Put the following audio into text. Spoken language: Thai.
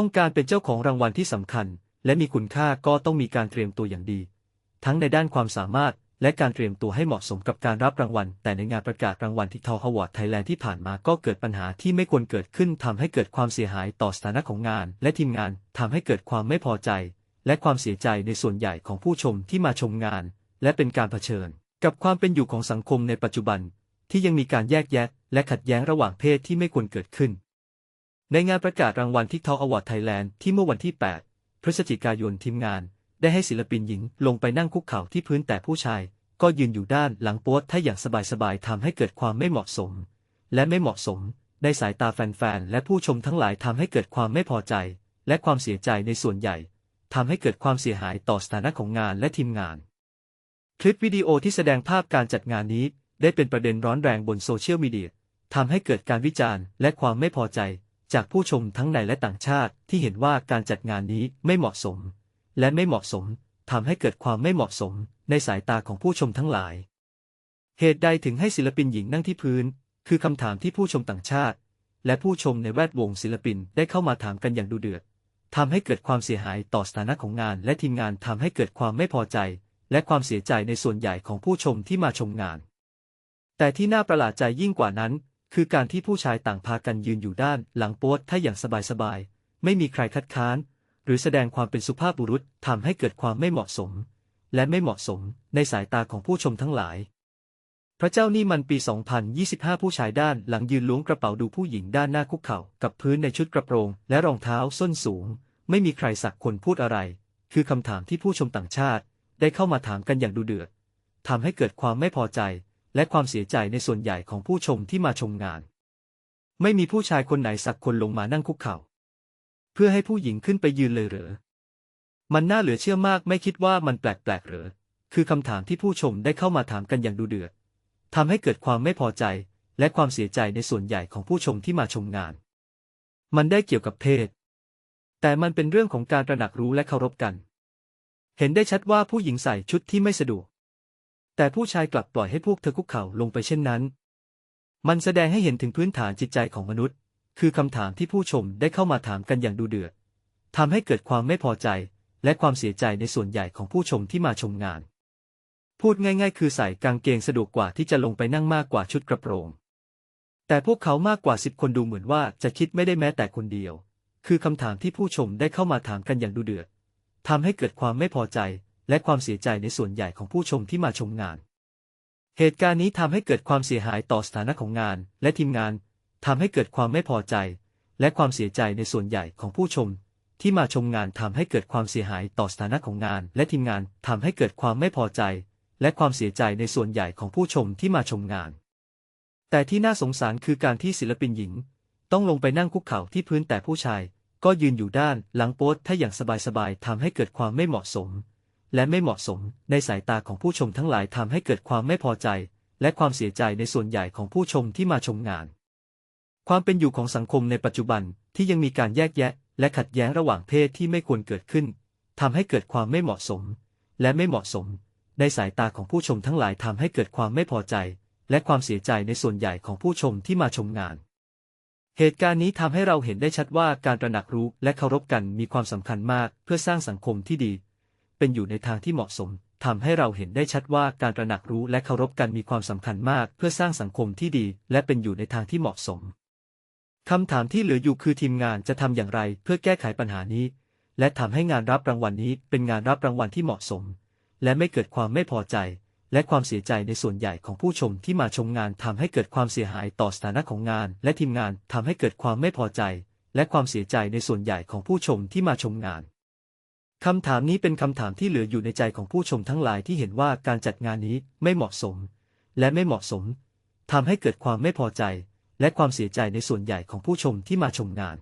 ต้องการเป็นเจ้าของรางวัลที่สำคัญ และมีคุณค่าก็ต้องมีการเตรียมตัวอย่างดี ทั้งในด้านความสามารถและการเตรียมตัวให้เหมาะสมกับการรับรางวัล แต่ในงานประกาศรางวัลที่ทอฮาวอร์ดไทยแลนด์ที่ผ่านมาก็เกิดปัญหาที่ไม่ควรเกิดขึ้นทำให้เกิดความเสียหายต่อสถานะของงาน และทีมงานทำให้เกิดความไม่พอใจ และความเสียใจในส่วนใหญ่ของผู้ชมที่มาชมงาน และเป็นการเผชิญ กับความเป็นอยู่ของสังคมในปัจจุบัน ที่ยังมีการแยกแยะ และขัดแย้งระหว่างเพศที่ไม่ควรเกิดขึ้น ในงานประกาศรางวัลที่ทออวอร์ดไทยแลนด์ที่เมื่อวันที่ 8 พฤศจิกายนทีมงาน ได้ให้ศิลปินหญิงลงไปนั่งคุกเข่าที่พื้นแต่ผู้ชาย ก็ยืนอยู่ด้านหลังโป๊ถ้าอย่างสบายๆทำให้เกิดความไม่เหมาะสม และไม่เหมาะสม ในสายตาแฟนๆและผู้ชมทั้งหลายทำให้เกิดความไม่พอใจ และความเสียใจในส่วนใหญ่ทำให้เกิดความเสียหายต่อสถานะของงานและทีมงาน คลิปวิดีโอที่แสดงภาพการจัดงานนี้ ได้เป็นประเด็นร้อนแรงบนโซเชียลมีเดียทำให้เกิดการวิจารณ์และความไม่พอใจ จากผู้ชมทั้งในและต่างชาติที่เห็นว่าการจัดงานนี้ไม่เหมาะสม และไม่เหมาะสมทำให้เกิดความไม่เหมาะสมในสายตาของผู้ชมทั้งหลาย เหตุใดถึงให้ศิลปินหญิงนั่งที่พื้น คือคำถามที่ผู้ชมต่างชาติ และผู้ชมในแวดวงศิลปินได้เข้ามาถามกันอย่างดุเดือดทำให้เกิดความเสียหายต่อสถานะของงาน และทีมงานทำให้เกิดความไม่พอใจ และความเสียใจในส่วนใหญ่ของผู้ชมที่มาชมงาน แต่ที่น่าประหลาดใจยิ่งกว่านั้น คือการที่ผู้ชายต่างพากันยืนอยู่ด้านหลังโป๊ถ้าอย่างสบายๆ ไม่มีใครคัดค้าน หรือแสดงความเป็นสุภาพบุรุษทำให้เกิดความไม่เหมาะสม และไม่เหมาะสมในสายตาของผู้ชมทั้งหลาย พระเจ้านี่มันปี 2025 ผู้ชายด้านหลังยืนล้วงกระเป๋าดูผู้หญิงด้านหน้าคุกเข่ากับพื้นในชุดกระโปรง และรองเท้าส้นสูง ไม่มีใครสักคนพูดอะไร คือคำถามที่ผู้ชมต่างชาติ ได้เข้ามาถามกันอย่างดูเดือดทำให้เกิดความไม่พอใจ และความเสียใจในส่วนใหญ่ของผู้ชมที่มาชมงาน ไม่มีผู้ชายคนไหนสักคนลงมานั่งคุกเข่า เพื่อให้ผู้หญิงขึ้นไปยืนเลยเหรอ มันน่าเหลือเชื่อมากไม่คิดว่ามันแปลกๆหรอคือคำถามที่ผู้ชมได้เข้ามาถามกันอย่างดูเดือดทำให้เกิดความไม่พอใจและความเสียใจในส่วนใหญ่ของผู้ชมที่มาชมงาน มันได้เกี่ยวกับเพศ แต่มันเป็นเรื่องของการตระหนักรู้และเคารพกัน เห็นได้ชัดว่าผู้หญิงใส่ชุดที่ไม่สะดวก แต่ผู้ชายกลับปล่อยให้พวกเธอคุกเข่าลงไปเช่นนั้น มันแสดงให้เห็นถึงพื้นฐานจิตใจของมนุษย์ คือคำถามที่ผู้ชมได้เข้ามาถามกันอย่างดูเดือดทำให้เกิดความไม่พอใจ และความเสียใจในส่วนใหญ่ของผู้ชมที่มาชมงาน พูดง่าย ๆ คือใส่กางเกงสะดวกกว่าที่จะลงไปนั่งมากกว่าชุดกระโปรง แต่พวกเขามากกว่าสิบคนดูเหมือนว่าจะคิดไม่ได้แม้แต่คนเดียว คือคำถามที่ผู้ชมได้เข้ามาถามกันอย่างดูเดือดทำให้เกิดความไม่พอใจ และความเสียใจในส่วนใหญ่ของผู้ชมที่มาชมงาน เหตุการณ์นี้ทำให้เกิดความเสียหายต่อสถานะของงาน และทีมงานทำให้เกิดความไม่พอใจ และความเสียใจในส่วนใหญ่ของผู้ชม ที่มาชมงานทำให้เกิดความเสียหายต่อสถานะของงาน และทีมงานทำให้เกิดความไม่พอใจ และความเสียใจในส่วนใหญ่ของผู้ชมที่มาชมงาน แต่ที่น่าสงสารคือการที่ศิลปินหญิง ต้องลงไปนั่งคุกเข่าที่พื้นแต่ผู้ชาย ก็ยืนอยู่ด้านหลังโป๊ถ้าอย่างสบายๆทำให้เกิดความไม่เหมาะสม และไม่เหมาะสมในสายตาของผู้ชมทั้งหลายทำให้เกิดความไม่พอใจ และความเสียใจในส่วนใหญ่ของผู้ชมที่มาชมงาน ความเป็นอยู่ของสังคมในปัจจุบันที่ยังมีการแยกแยะ และขัดแย้งระหว่างเพศที่ไม่ควรเกิดขึ้นทำให้เกิดความไม่เหมาะสม และไม่เหมาะสม ในสายตาของผู้ชมทั้งหลายทำให้เกิดความไม่พอใจ และความเสียใจในส่วนใหญ่ของผู้ชมที่มาชมงานเหตุการณ์นี้ทำให้เราเห็นได้ชัดว่าการตระหนักรู้และเคารพกันมีความสำคัญมากเพื่อสร้างสังคมที่ดี เป็นอยู่ในทางที่เหมาะสมทำให้เราเห็นได้ชัดว่าการตระหนักรู้และเคารพกันมีความสำคัญมาก เพื่อสร้างสังคมที่ดี และเป็นอยู่ในทางที่เหมาะสมคำถามที่เหลืออยู่คือทีมงานจะทำอย่างไร เพื่อแก้ไขปัญหานี้ และทำให้งานรับรางวัลนี้เป็นงานรับรางวัลที่เหมาะสม และไม่เกิดความไม่พอใจ และความเสียใจในส่วนใหญ่ของผู้ชมที่มาชมงานทำให้เกิดความเสียหายต่อสถานะของงาน และทีมงานทำให้เกิดความไม่พอใจ และความเสียใจในส่วนใหญ่ของผู้ชมที่มาชมงาน คำถามนี้เป็นคำถามที่เหลืออยู่ในใจของผู้ชมทั้งหลายที่เห็นว่าการจัดงานนี้ไม่เหมาะสม และไม่เหมาะสมทำให้เกิดความไม่พอใจ และความเสียใจในส่วนใหญ่ของผู้ชมที่มาชมงาน